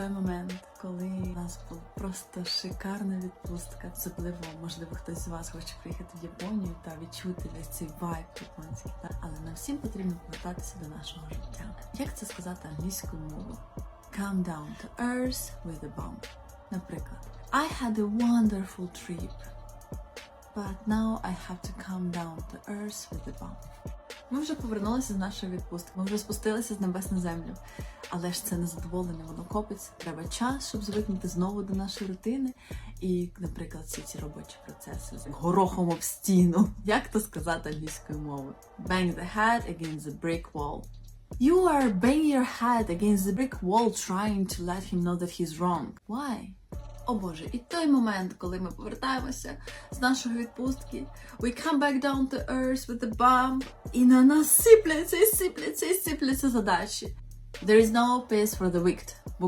той момент, коли у нас була просто шикарна відпустка. Особливо, можливо, хтось з вас хоче приїхати в Японію та відчути весь цей вайб японський. Але нам всім потрібно повертатися до нашого життя. Як це сказати англійською мовою? Come down to earth with a bump. Наприклад, I had a wonderful trip, but now I have to come down to earth with a bump. Ми вже повернулися з нашої відпустки, ми вже спустилися з небес на землю. Але ж це незадоволення, воно копиться. Треба час, щоб звикнути знову до нашої рутини. І, наприклад, всі ці робочі процеси з горохом об стіну. Як то сказати англійською мовою? Bang the head against the brick wall. You are banging your head against the brick wall trying to let him know that he's wrong. Why? О Боже, і той момент, коли ми повертаємося з нашої відпустки, we come back down to earth with a bump, і на нас сипляться і сипляться і сипляться задачі. There is no peace for the wicked.